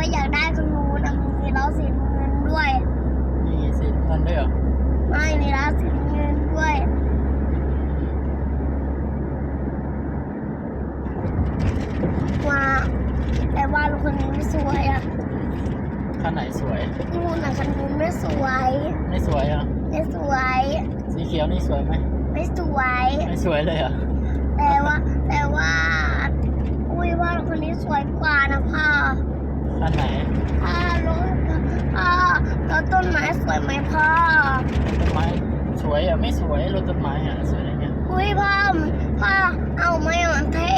ว่าอยากได้คันนู้นอะมีล้อสีน้ำเงินด้วยมีสีน้ำเงินด้วยเหรอไม่มีล้อสีน้ำเงินด้วยว้าวแต่ว่ารถคันนี้ไม่สวยอะคันไหนสวยนู่นอะคันนู้นไม่สวย ไม่สวยเหรอะไม่สวย สีเขียวนี่สวยไหมไม่สวย ไม่สวยเลยเหรอะแต่ว่าแต่ว่าอุ้ยว่ารถคันนี้สวยกว่านะพ่อ คันไหนพ่อรถพ่อรถต้นไม้สวยไหมพ่อต้นไม้สวยอะไม่สวยรถต้นไม้อะสวยอะไรเงี้ยอุ้ยพ่อพ่อเอาไหม่มันเท่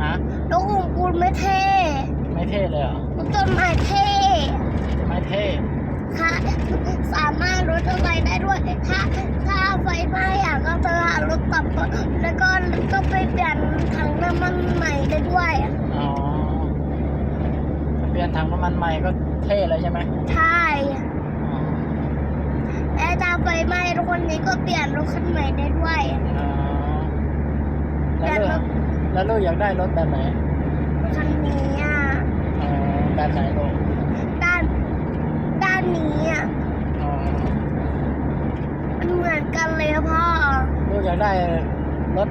ฮะรถของปูนไม่เท่ไม่เท่เลยเหรอะรถต้นไม้เท่ไม่เท่ค่ะสามารถรถอะไรได้ด้วยถ้าถ้าไฟไหม้อยากก็เธอหารถตับแล้วก็ก็ไปเปลี่ยนถังน้ำมันใหม่ได้ด้วยอ๋อถ้า เปลี่ยนถังน้ำมันใหม่ก็เท่เลยใช่ไหมใช่อ๋อและถ้าไฟไหม้รถคันนี้ก็เปลี่ยนรถคันใหม่ได้ด้วยอ๋อแล้วลูกแล้วลูกอยากได้รถแบบไหนรถคันนี้อะอ๋อแบบไหนลูกด้านด้านนี้อะอ๋อมันเหมือนกันเลยอะพ่อลูกอยากได้รถ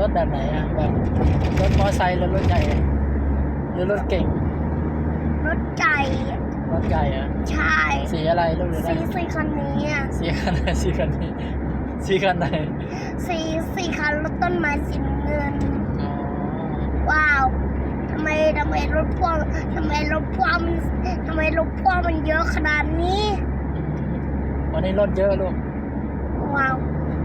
รถแบบไหนอะแบบรถมอเตอร์ไซค์หรือรถใหญ่หรือรถเก่งรถไก่ รถใหญ่อะใช่สีอะไรลูกอยากได้สีสีคันนี้อะสีคันไหนสีคันนี้สีคันไหนสีสีคันรถต้นไม้สีน้ำเงินอ๋อว้าวทำไมทำไมรถพ่วงทำไมรถพ่วงมันทำไมรถพ่วงมันเยอะขนาดนี้ วันนี้รถเยอะลูกว้าว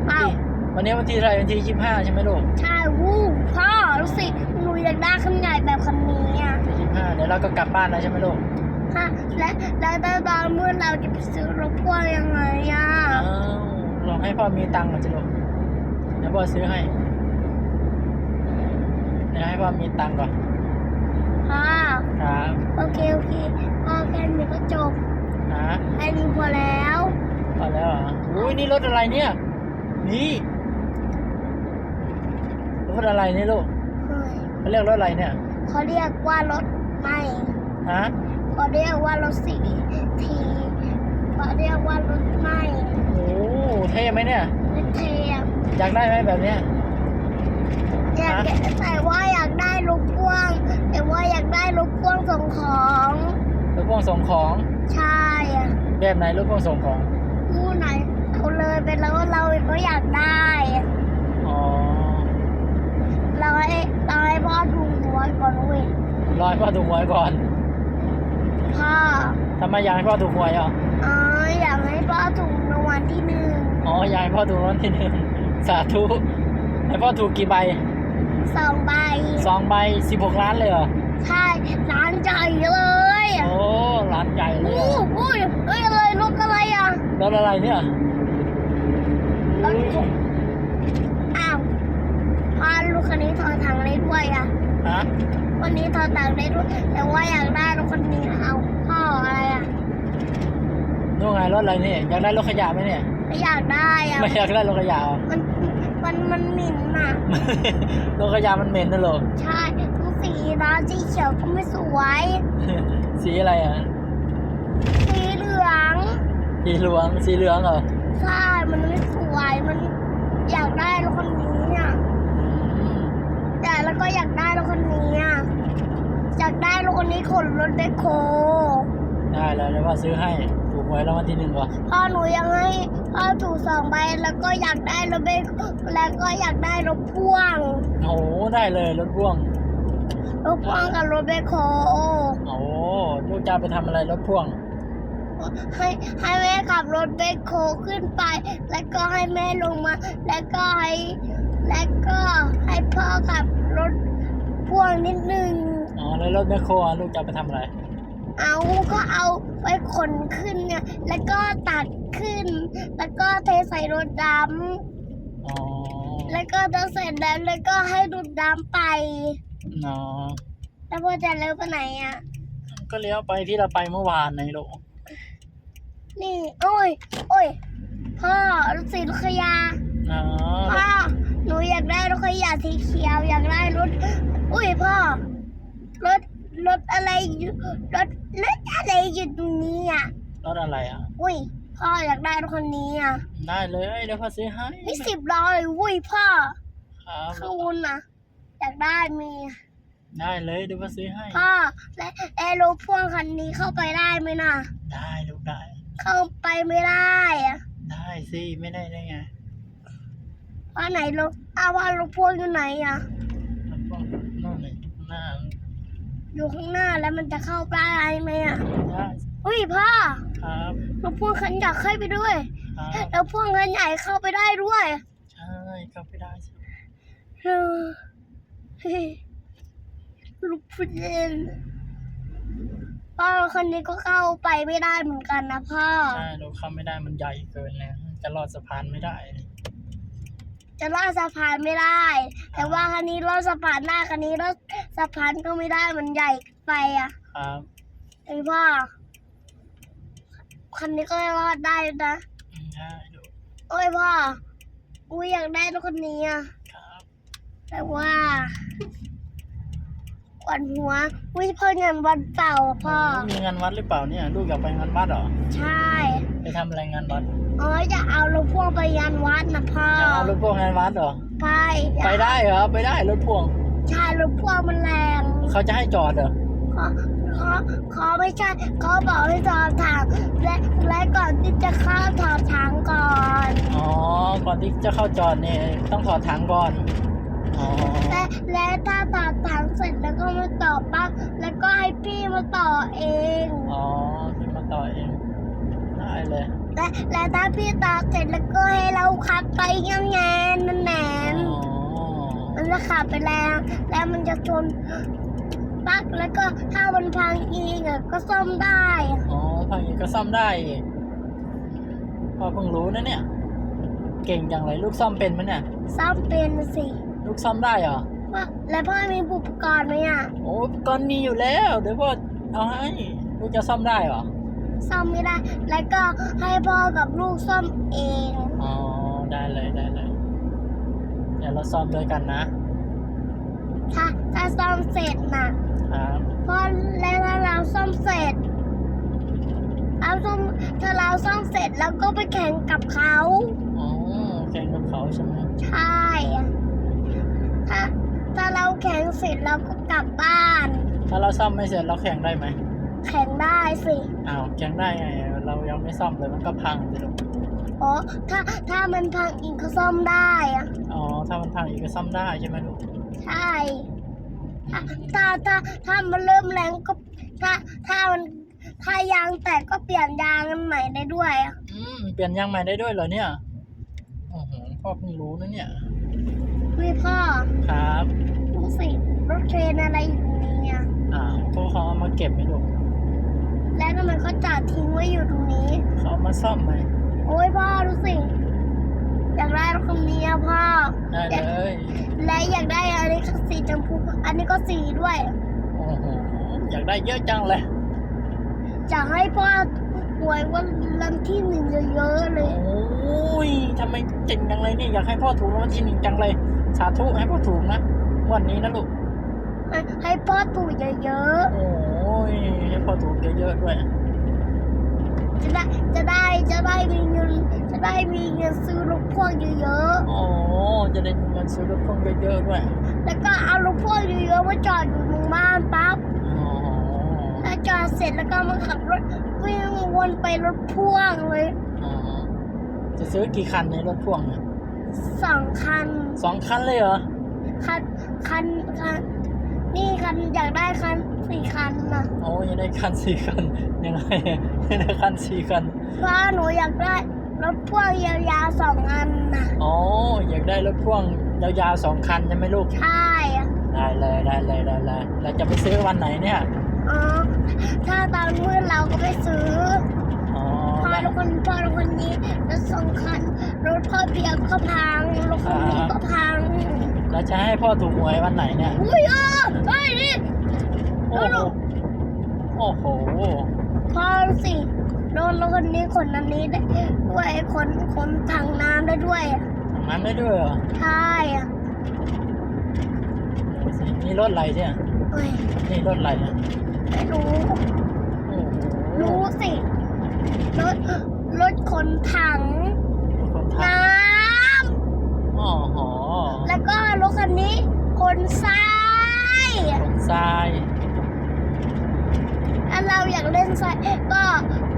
ว้าววันนี้วันที่อะไรวันที่ยี่ห้าใช่ไหมลูกใช่วู้พ่อรู้สิหนูอยากได้คันใหญ่แบบคันนี้อะยี่ห้าเดี๋ยวเราก็กลับบ้านแล้วใช่ไหมลูก ฮะและและแต่ตอนเมื่อเราจะไปซื้อรถพ่วงยังไงอะอ้าวลองให้พ่อมีตังค์ก่อนจะลูกเดี๋ยวพ่อซื้อให้เดี๋ยวให้พ่อมีตังค์ก่อนพ่อครับโอเคโอเคพ่อแค่นี้ก็จบฮะแค่นี้พอแล้วพอแล้วเหรออุ้ยนี่รถอะไรเนี่ย นี่รถอะไรนี่ลูกเฮ้ยเขาเรียกรถอะไรเนี่ยเขาเรียกว่ารถไม่ฮะ เขาเรียกว่ารถสีทีเขาเรียกว่ารถไม่โอ้เท่ไหมเนี่ย รถเทียมอยากได้ไหมแบบเนี้ย อยากได้แต่ว่าอยากได้รถพ่วง แต่ว่าอยากได้รถพ่วงส่งของรถพ่วงส่งของ ใช่อะแบบไหนรถพ่วงส่งของผู้ไหนเอาเลยไปแล้วเราก็อยากได้อะอ๋อเราให้เราให้พ่อดูหัวก่อนเว้ยรอให้พ่อถูกหวยก่อน พ่อทำไมอยากให้พ่อถูกหวยอะอ๋ออยากให้พ่อถูกรางวัลที่หนึ่งอ๋ออยากให้พ่อถูกรางวัลที่หนึ่งสาธุให้พ่อถูกกี่ใบสองใบสองใบสิบหกล้านเลยเหรอใช่ร้านใหญ่เลยโอ้ล้านใหญ่เลยอู้เหรออุ้ยเอ้ยอะไรรถอะไรอะรถอะไรเนี่ยรถเข็นอ้าวพอลูกคันนี้ถอดถังได้ด้วยอะฮะวันนี้ถอดถังได้ด้วยแต่ว่าอยากได้รถคันนี้เอาพ่ ออะไรอะนู่นไงรถอะไรเนี่ยอยากได้รถขยะไหมเนี่ย ไม่อยากได้อะไม่อยากได้รถขยะเหรอมันมันมันหมิ่นอะ รถขยะมันเหม็นนะลูกใช่ทุกสีนะสีเขียวก็ไม่สวย สีอะไรอะ สีเหลือง สีเหลืองสีเหลืองเหรอใช่มันไม่สวยมันอยากได้รถคันนี้อะอืมแต่แล้วก็อยากได้รถคันนี้อะอยากได้รถคันนี้ขนรถแบคโค ได้แล้วเดี๋ยวพ่อซื้อให้ถูกหวยรางวัลที่หนึ่งก่อนพ่อหนูยังให้พ่อถูกสองใบแล้วก็อยากได้รถเบคแล้วก็อยากได้รถพ่วงโอ้โหได้เลยรถพ่วง รถพ่วงกับรถเบคโคโอ้โหลูกจะเอาไปทำอะไรรถพ่วง ให้ให้แม่ขับรถเบคโคขึ้นไป แล้วก็ให้แม่ลงมา แล้วก็ให้แล้วก็ให้พ่อขับรถพ่วงนิดนึงอ๋อแล้วรถแมคโครอะลูกจะเอาไปทำอะไร เอาก็เอาไปขนขึ้นไงแล้วก็ตัดขึ้น แล้วก็เทใส่รถดอ๋อำแล้วก็จะเสร็จแล้วแล้วก็ให้รถดำไปอ๋อแล้วพ่อจะเลี้ยวไปไหนอะ ก็เลี้ยวไปที่เราไปเมื่อวานไงลูกนี่ โอ้ย โอ้ย พ่อรถสีรถขยะอ๋อพ่อ หนูอยากได้รถขยะสีเขียว อยากได้รถ อุ้ยพ่อ รถ รถอะไรอยู่รถรถอะไรอยู่ตรงนี้อะรถอะไรอะ อุ้ยพ่ออยากได้รถคันนี้อะ ได้เลยเดี๋ยวพ่อซื้อให้นี่สิบล้อเลยอุ้ยพ่อครับข้างบนนะอยากได้มีได้เลยเดี๋ยวพ่อซื้อให้ พ่อและแอร์รถพ่วงคันนี้เข้าไปได้ไหมน่ะ ได้ลูกได้ เข้าไปไม่ได้อะได้สิไม่ได้ได้ไงว่าไหนรถอ้าวว่ารถพ่วงอยู่ไหนอะรถพ่วงนู่นเลยหน้า อยู่ข้างหน้าแล้วมันจะเข้าได้ไหมอะได้อุ้ยพ่อครับรถพ่วงคันใหญ่เข้าไปด้วยครับ แล้วพ่วงคันใหญ่เข้าไปได้ด้วยใช่เข้าไปได้สิเออเฮ้ยลูกพูดเล่นพ่อคนนี้ก็เข้าไปไม่ได้เหมือนกันนะพ่อ ใช่เราเข้าไม่ได้มันใหญ่เกินเลยจะลอดสะพานไม่ได้เลย จะลอดสะพานไม่ได้ แต่ว่าคันนี้ลอดสะพานได้คันนี้ลอดสะพานก็ไม่ได้มันใหญ่ไปอะครับไอพ่อคันนี้ก็รอดได้นะอืมได้ลูกโอ้ยพ่ออุ้ยอยากได้รถคันนี้อะครับแต่ว่าขวัญหัวอุ้ยพ่อเงินวันเปล่าอะพ่อ มีงานวัดหรือเปล่าเนี่ย ลูกอยากไปงานวัดเหรอ ใช่ ไปทำอะไรงานวัดอ๋อจะเอารถพ่วงไปยันวัดนะพ่อจะเอารถพ่วงงานวัดเหรอ ไปไปได้เหรอ ไปได้รถพ่วง ใช่รถพ่วงมันแรง เขาจะให้จอดเหรอขอขอขอไม่ใช่เขาบอกให้ถอดถังและและก่อนที่จะเข้าถอดถังก่อน อ๋อ ก่อนที่จะเข้าจอดเนี่ยต้องถอดถังก่อนอ๋อและและถ้าถอดถังเสร็จแล้วก็มาต่อปั๊บแล้วก็ให้พี่มาต่อเอง อ๋อ พี่มาต่อเอง ได้เลยและและถ้าพี่ต่อเสร็จแล้วก็ให้เราขับไปยังแงนนั่นแหนอ๋อมันจะขับไปแรงแล้วมันจะชนปักแล้วก็ถ้ามันพังอีกอะก็ซ่อมได้ อ๋อพังอย่างนี้ก็ซ่อมได้อีกพ่อเพิ่งรู้นะเนี่ย เก่งจังเลยลูกซ่อมเป็นไหมเนี่ย ซ่อมเป็นสิลูกซ่อมได้เหรอ ว่าแล้วพ่อมีอุปกรณ์ไหมอะ โอ้ก่อนมีอยู่แล้ว เดี๋ยวพ่อเอาให้ ลูกจะซ่อมได้เหรอ ซ่อมไม่ได้ แล้วก็ให้พ่อกับลูกซ่อมเอง อ๋อ ได้เลยได้เลย เดี๋ยวเราซ่อมด้วยกันนะถ้าถ้าซ่อมเสร็จนะครับพ่อแล้วถ้าเราซ่อมเสร็จเอาซ่อมถ้าเราซ่อมเสร็จแล้วก็ไปแข่งกับเขาอ๋อแข่งกับเขาใช่ไหมใช่ถ้าถ้าเราแข่งเสร็จเราก็กลับบ้าน ถ้าเราซ่อมไม่เสร็จเราแข่งได้ไหม แข่งได้สิ อ้าวแข่งได้ไง เรายังไม่ซ่อมเลยมันก็พังสิลูกอ๋อ ถ้าถ้ามันพังอีกก็ซ่อมได้อะอ๋อ ถ้ามันพังอีกก็ซ่อมได้ใช่ไหมลูก ใช่ ถ้าถ้าถ้าถ้ามันเริ่มแรงก็ ถ้าถ้ามันถ้ายางแตกก็เปลี่ยนยางอันใหม่ได้ด้วยอะอืม เปลี่ยนยางใหม่ได้ด้วยเหรอเนี่ยโอ้โหพ่อเพิ่งรู้นะเนี่ยวิพ่อ ครับดูสิรถเทรนอะไรอยู่ตรงนี้อะอ่าพวกเขาเอามาเก็บไหมลูก แล้วทำไมเขาจอดทิ้งไว้อยู่ตรงนี้ เขาเอามาซ่อมไหมโอ้ยพ่อดูสิ อยากได้รถคันนี้อะพ่อ ได้เลย และอยากได้อันนี้ก็สีชมพูอันนี้ก็สีด้วย โอ้โห อยากได้เยอะจังเลยจะให้พ่อหวยวันลันที่หนึ่งเยอะๆเลย โอ้ยทำไมเก่งจังเลยนี่ อยากให้พ่อถูกรางวัลที่หนึ่งจังเลย สาธุให้พ่อถูกนะงวันนี้นะลูก ให้ให้พ่อถูกเยอะโอ้ ยให้พ่อถูกเยอะๆด้วยๆจะได้จะได้จะได้มีเงินจะได้มีเงินซื้อรถพ่วงเยอะโอ้จะได้มีเงินซื้อรถพ่วงเยอะๆด้วย ๆแล้วก็เอารถพ่วงเยอะๆมาจอดอยู่ตรงบ้านปั๊บอ๋อ ถ้าจอดเสร็จแล้วก็มาขับรถวิ่งวนไปรถพ่วงเลยอ๋อ จะซื้อกี่คันในรถพ่วงเนี่ยสองคันสองคันเลยเหรอ คันคันคัน นี่คันอยากได้คันสี่คันนะโอ้ยังได้คันสี่คันยังไงยังได้คันสี่คันเพราะหนูอยากได้รถพ่วงยาวๆสองอันนะอ๋ออยากได้รถพ่วงยาวๆสองคันใช่ไหมลูก ใช่อะได้เลยได้เลยได้เลยเราจะไปซื้อวันไหนเนี่ยอ๋อถ้าตอนมืดเราก็ไปซื้ออ๋อพ่อทุกคนพ่อทุกคนนี้รถสองคัญรถพ่อเบียร์ก็พังรถคนนี้ก็พัง เราจะให้พ่อถูกหวยวันไหนเนี่ยอุ้ยเออเฮ้ยนี่โอ้โหโอ้โหพ่อสิรถรถคนนี้ขนอันนี้ได้ด้วยขนขนถังน้ำได้ด้วยอะทำนั้นได้ด้วยเหรอใช่อะดูสินี่รถอะไรเนี่ยเอฮ้ยนี่รถอะไรนะไม่รู้โอ้โหรู้สิรถรถขนถังคนทน้ำอ๋อหอำ แล้วก็รถคันนี้ขนทราย คนทราย ถ้าเรา อยากเล่นทรายก็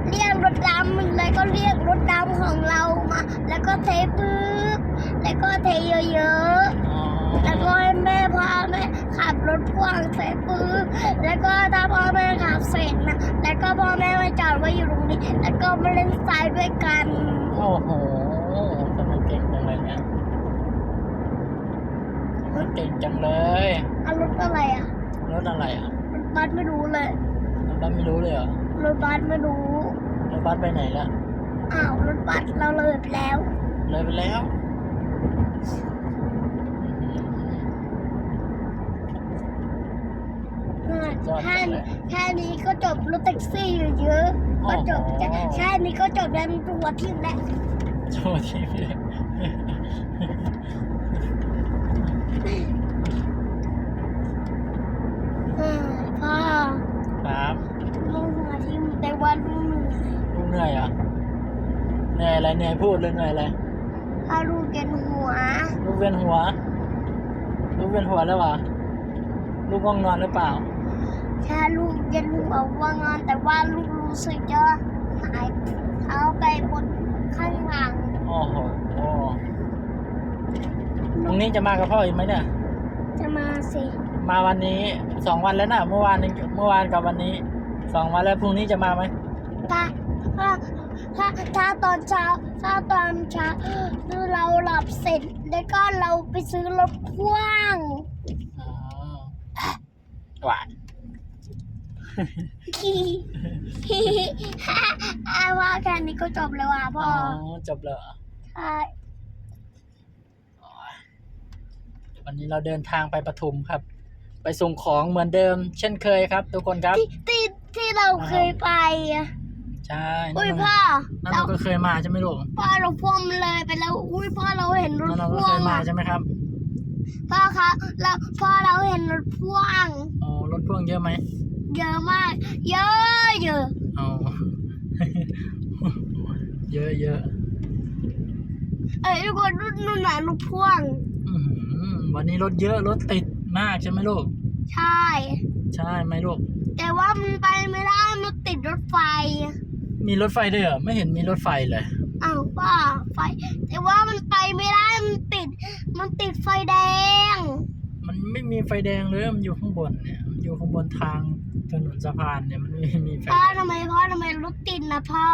เรียกรถดำแล้วก็เรียกรถดำของเรามา แล้วก็เทปึ๊บแล้วก็เทเยอะอ๋อๆแล้วก็ให้แม่พ่อแม่ขับรถพ่วงเสร็จปึ๊บแล้วก็ถ้าพ่อแม่ขับเสร็จนะแล้วก็พ่อแม่มาจอดไว้อยู่ตรงนี้ แล้วก็มาเล่นทรายด้วยกันโอ้โหทำไมเก่งจังเลยเนี่ยทำไมเก่งจังเลยเอารถอะไรอะรถอะไรอะรถบัสไม่รู้เลยรถบัสไม่รู้เลยเหรอ รถบัสไม่รู้ รถบัสไปไหนละอ้าวรถบัสเราเลยไปแล้ว เลยไปแล้ว แค่นี้แค่นี้ก็จบรถแท็กซี่อยู่เยอะ ก็จบแค่แค่นี้ก็จบแล้วตัวที่แล้วโชว์ทีวี เออพ่อ ครับ ลุงหัวทิ่มแต่ว่าลุงเหนื่อย ลูกเหนื่อยเหรอะเหนื่อยอะ ไหนื่ยพูดเลยเหนื่อยอะไรถ้าลุงเกณหัว ลูกเวียนหัว ลูกเวียนหัวแล้ววะลูกง่วงนอนหรือเปล่า ถ้าลุงเกณหัวว่างงานแต่ว่าลุงรู้สึกจะหายเท้าไปบนข้างหลังโอ้โหพรุ่งนี้จะมากับพ่ออีกไหมเนี่ย จะมาสิ มาวันนี้สองวันแล้วนะเมื่อวานเมื่อวานกับวันนี้สองวันแล้วพรุ่งนี้จะมาไหมถ้าถ้า ถ้าถ้าตอนเช้า ถ้าตอนเช้าเราหลับเสร็จ แล้วก็เราไปซื้อรถพ่วงอ๋อหวานอาว่าแค่นี้ก็จบแล้วอะพ่อ๋อออจบเลยเหรอใช่อ๋อวันนี้เราเดินทางไปปทุมครับ ไปส่งของเหมือนเดิม เช่นเคยครับ ทุกคนครับ ที่ที่ที่เราเคยไปอะ ใช่อุ้ยนั่นพ่อนั่นเราเราก็เคยมาใช่ไหมลูกพ่อเราพ่วงเลยไปแล้วอุ้ยพ่อเราเห็นรถนั่นเราก็พ่วเคงยมาอะใช่ไหมครับพ่อคะเราพ่อเราเห็นรถพ่วงอ๋อรถพ่วงเยอะไหมเยอะมาก เยอะเยอะอ๋อเยอะเยอะเอ้ยทุกคนรุ่นนู่นน่ะรถพ่วงอื้อหือวันนี้รถเยอะรถติดมากใช่ไหมลูกใช่ ใช่ไหมลูกแต่ว่ามันไปไม่ได้มันติดรถไฟ มีรถไฟด้วยเหรอไม่เห็นมีรถไฟเลยอ้าวป้าไฟ แต่ว่ามันไปไม่ได้มันติด มันติดไฟแดง มันไม่มีไฟแดงเลยมันอยู่ข้างบนเนี่ยมันอยู่ข้างบนทางถนนสะพานเนี่ยมันไม่มีไฟพ่อแดงทำไมพ่อทำไมรถติดนะพ่อ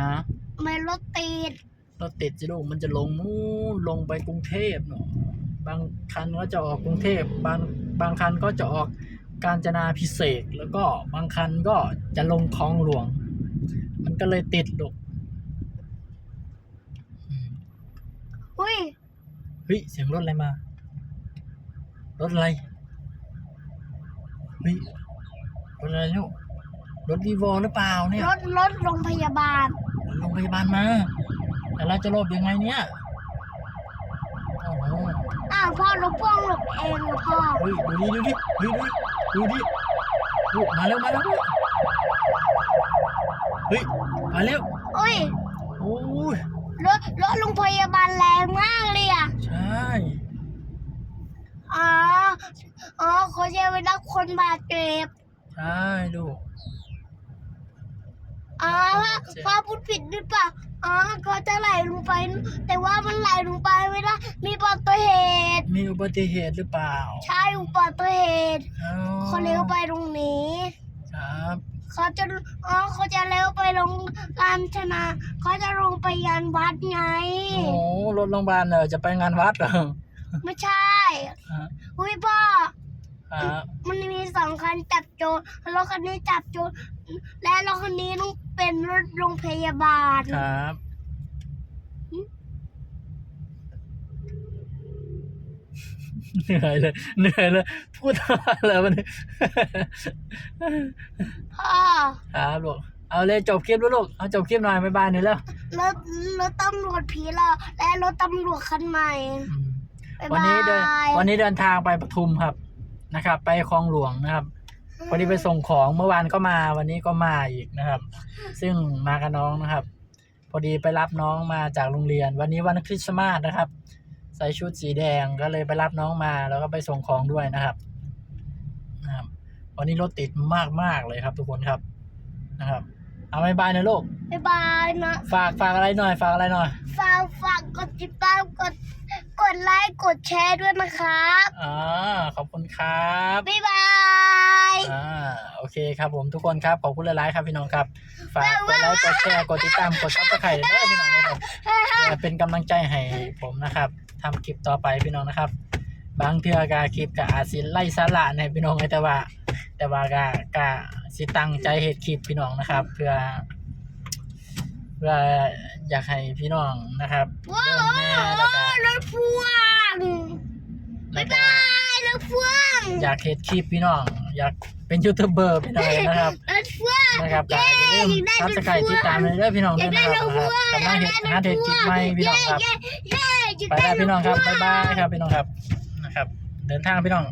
ฮะทำไมรถติดรถติดสิลูกมันจะลงนู่นลงไปกรุงเทพเนาะบางคันก็จะออกกรุงเทพบางบางคันก็จะออกกาญจนาพิเศษกแล้วก็บางคันก็จะลงคลองหลวง มันก็เลยติดลูกอืมอุ้ยเฮ้ยเสียงรถอะไรมา รถอะไรเฮ้ยรถอะไรลูกรถวีโวหรือเปล่าเนี่ยรถรถโรงพยาบาลโรงพยาบาลมาแล้วเราจะหลบยังไงเนี่ยโอ้โหอ้าวพ่อรถพ่วงหลบเองนะพ่อเฮ้ยดูดิดูดิเฮ้ยดูดิดูดิโอ้มาแล้วมาแล้ว เฮ้ยมาแล้วอุ้ยโอ้ยรถรถโรงพยาบาลแรงมากเลยอะใช่อ๋ออ๋อเขาจะไปรับคนบาดเจ็บใช่ลูกอ๋อพ่อพ่อพูดผิดหรือเปล่าอ๋อเขาจะไหลลงไป แต่ว่ามันไหลลงไปไม่ได้ มีอุบัติเหตุ มีอุบัติเหตุหรือเปล่า ใช่อุบัติเหตุอ๋อเขาเลี้ยวไปตรงนี้ ครับ เขาจะอ๋อเขาจะเลี้ยวไปลงลานชนะเขาจะลงไปยานวัดไง โอ้รถโรงพยาบาลเนอะจะไปงานวัดเหรอไม่ใช่ฮะอุ้ยพ่อครับมันมีสองคันจับโจรรถคันนี้จับโจรและรถคันนี้ต้องเป็นรถโรงพยาบาล ครับ เหนื่อยเลยเหนื่อยเลยพูดอะไรวันนี้พ่อครับลูกเอาเลยจบคลิปแล้วลูกเอาจบคลิปหน่อยบ๊ายบายหน่อยแล้วรถรถตำรวจผีหลอกและรถตำรวจคันใหม่บ๊ายวันนี้เดินบายวันนี้เดินทางไปปทุมครับนะครับ ไปคลองหลวงนะครับพอดีไปส่งของเมื่อวานก็มาวันนี้ก็มาอีกนะครับ ซึ่งมากับน้องนะครับ พอดีไปรับน้องมาจากโรงเรียน วันนี้วันคริสต์มาสนะครับ ใส่ชุดสีแดงก็เลยไปรับน้องมาแล้วก็ไปส่งของด้วยนะครับนะครับวันนี้รถติดมากมากๆเลยครับทุกคนครับนะครับ เอาบายบายนะลูก บ๊ายบายนะ ฝากฝากอะไรหน่อย ฝากอะไรหน่อย ฝากฝากกดติดตามกด กดไลค์กดแชร์ด้วยนะครับอ่าขอบคุณครับบ๊ายบายอ่าโอเคครับผมทุกคนครับขอบคุณหลายๆครับพี่น้องครับฝากกดไลค์กดแชร์กดติดตามกดซับสไครต์ด้วยพี่น้องนะครับเพื่อเป็นกำลังใจให้ผมนะครับทำคลิปต่อไปพี่น้องนะครับ บางเทื่อกาคลิปก็อาจสิไล่สาระในพี่น้องแต่ว่า แต่ว่ากากาสิตั้งใจเฮ็ดคลิปพี่น้องนะครับ เพื่อ เพื่ออยากให้พี่น้องนะครับว้าเบิ่งแน่แล้วก็วรถพ่วงแล้บ๊าวยก็บายรถพ่วงอยากเฮ็ดคลิปพี่น้อง อยากเป็นยูทูบเบอร์พี่น้องนะครับรถพ่วงนะครับก็อย่าลืมซับสไครต์ติดตามเลยเด้อพี่น้องด้วยนะครับนะครับกำลังเห็ดหาเห็ดคลิปใหม่พี่น้องครับเย้เย้ไปแล้วพี่น้องครับบ๊ายบายครับพี่น้องครับนะครับ เดินทางพี่น้อง